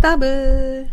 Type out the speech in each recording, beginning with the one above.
더블.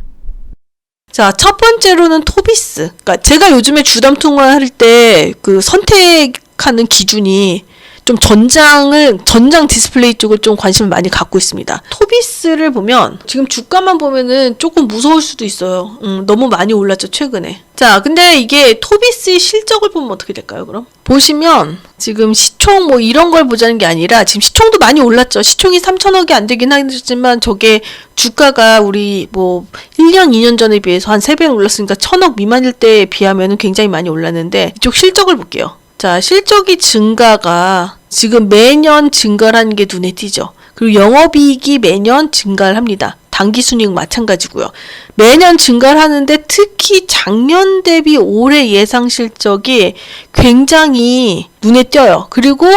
자, 첫 번째로는 토비스. 그러니까 제가 요즘에 주담 통화할 때 그 선택하는 기준이 좀 전장을 전장 디스플레이 쪽을 좀 관심을 많이 갖고 있습니다. 토비스를 보면 지금 주가만 보면은 조금 무서울 수도 있어요. 음, 너무 많이 올랐죠 최근에. 자, 근데 이게 토비스의 실적을 보면 어떻게 될까요? 그럼 보시면 지금 시총 뭐 이런 걸 보자는 게 아니라 지금 시총도 많이 올랐죠. 시총이 3천억이 안 되긴 하지만 저게 주가가 우리 뭐 1년, 2년 전에 비해서 한 3배 올랐으니까 1000억 미만일 때에 비하면 굉장히 많이 올랐는데 이쪽 실적을 볼게요. 자, 실적이 증가가 지금 매년 증가를 하는 게 눈에 띄죠. 그리고 영업이익이 매년 증가를 합니다. 당기순이익 마찬가지고요. 매년 증가를 하는데 특히 작년 대비 올해 예상 실적이 굉장히 눈에 띄어요. 그리고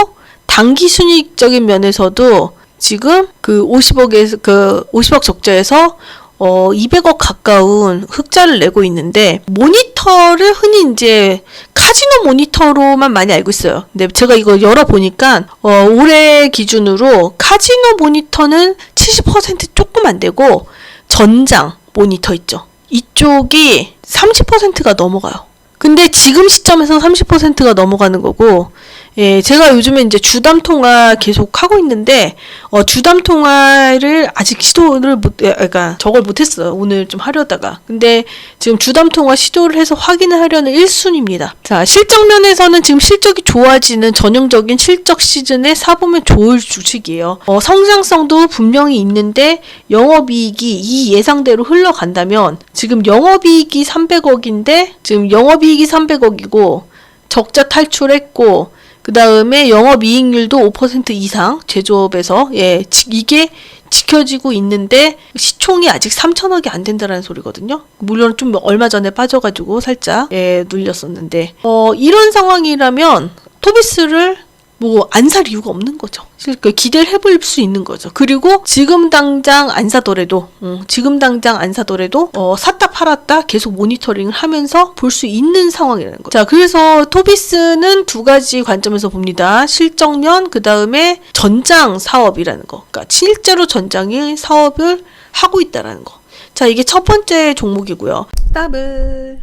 당기순이익적인 면에서도 지금 그 50억에서 그 50억 적자에서 어 200억 가까운 흑자를 내고 있는데 모니터를 흔히 이제 카지노 모니터로만 많이 알고 있어요. 근데 제가 이거 열어 보니까 어 올해 기준으로 카지노 모니터는 70% 조금 안 되고 전장 모니터 있죠. 이쪽이 30%가 넘어가요. 근데 지금 시점에서 30%가 넘어가는 거고, 예, 제가 요즘에 이제 주담 통화 계속 하고 있는데, 어, 주담 통화를 아직 시도를 못, 예, 그러니까 저걸 못했어요. 오늘 좀 하려다가. 근데 지금 주담 통화 시도를 해서 확인을 하려는 1순위입니다. 자, 실적 면에서는 지금 실적이 좋아지는 전형적인 실적 시즌에 사보면 좋을 주식이에요. 어, 성장성도 분명히 있는데, 영업이익이 이 예상대로 흘러간다면, 지금 영업이익이 300억인데, 지금 영업이익이 300억이고, 적자 탈출했고, 그 다음에 영업이익률도 5% 이상 제조업에서 예 지- 이게 지켜지고 있는데 시총이 아직 3천억이 안 된다라는 소리거든요. 물론 좀 얼마 전에 빠져가지고 살짝 예 눌렸었는데 어 이런 상황이라면 토비스를 뭐 안 살 이유가 없는 거죠. 실- 그 기대를 해볼 수 있는 거죠. 그리고 지금 당장 안 사더라도, 음, 지금 당장 안 사더라도 어, 팔았다 계속 모니터링을 하면서 볼 수 있는 상황이라는 거죠. 자, 그래서 토비스는 두 가지 관점에서 봅니다. 실적면, 그 다음에 전장 사업이라는 거. 그러니까 실제로 전장이 사업을 하고 있다라는 거. 자, 이게 첫 번째 종목이고요. 더블.